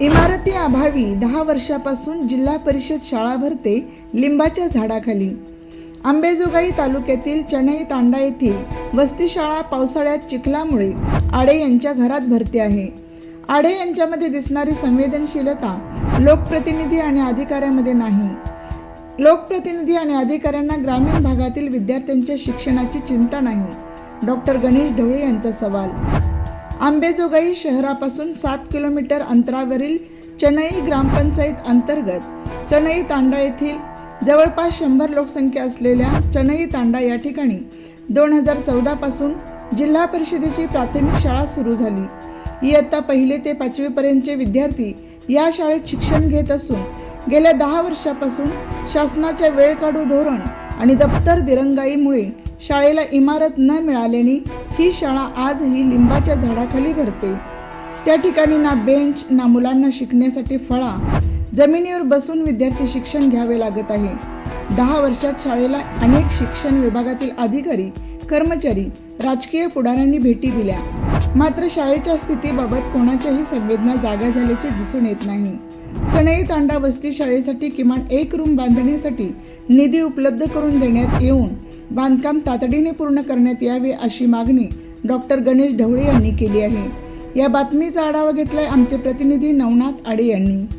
इमारती अभावी दहा वर्षापासून जिल्हा परिषद शाळा भरते लिंबाच्या झाडाखाली. आंबेजोगाई तालुक्यातील चणई तांडा येथील वस्ती शाळा पावसाळ्यात चिखलामुळे आडे यांच्या घरात भरते आहे. आडे यांच्यामध्ये दिसणारी संवेदनशीलता लोकप्रतिनिधी आणि अधिकाऱ्यामध्ये नाही. लोकप्रतिनिधी आणि अधिकाऱ्यांना ग्रामीण भागातील विद्यार्थ्यांच्या शिक्षणाची चिंता नाही. डॉक्टर गणेश ढवळे यांचा सवाल. आंबेजोगाई शहरापासून सात किलोमीटर अंतरावरील चेन्नई ग्रामपंचायत अंतर्गत चेन्नई तांडा येथील जवळपास शंभर लोकसंख्या असलेल्या चेन्नई तांडा या ठिकाणी दोन हजार चौदापासून जिल्हा परिषदेची प्राथमिक शाळा सुरू झाली. इयत्ता पहिले ते पाचवीपर्यंतचे विद्यार्थी या शाळेत शिक्षण घेत असून गेल्या दहा वर्षापासून शासनाच्या वेळ काढू धोरण आणि दप्तर दिरंगाईमुळे शाळेला इमारत न मिळाल्याने ही शाळा आजही लिंबाच्या झाडाखाली भरते. त्या ठिकाणी ना बेंच ना मुलांना शिकण्यासाठी फळा जमिनीवर बसून विद्यार्थी शिक्षण घ्यावे लागत आहे. दहा वर्षात शाळेला अनेक शिक्षण विभागातील अधिकारी कर्मचारी राजकीय पुढाऱ्यांनी भेटी दिल्या. मात्र शाळेच्या स्थितीबाबत कोणाच्याही संवेदना जागा झाल्याचे दिसून येत नाही. चणई तांडा वस्ती शाळेसाठी किमान एक रूम बांधण्यासाठी निधी उपलब्ध करून देण्यात येऊन बांधकाम तातडीने पूर्ण करण्यात यावे अशी मागणी डॉक्टर गणेश ढवळे यांनी केली आहे. या बातमीचा आढावा घेतलाय आमचे प्रतिनिधी नवनाथ आडे यांनी.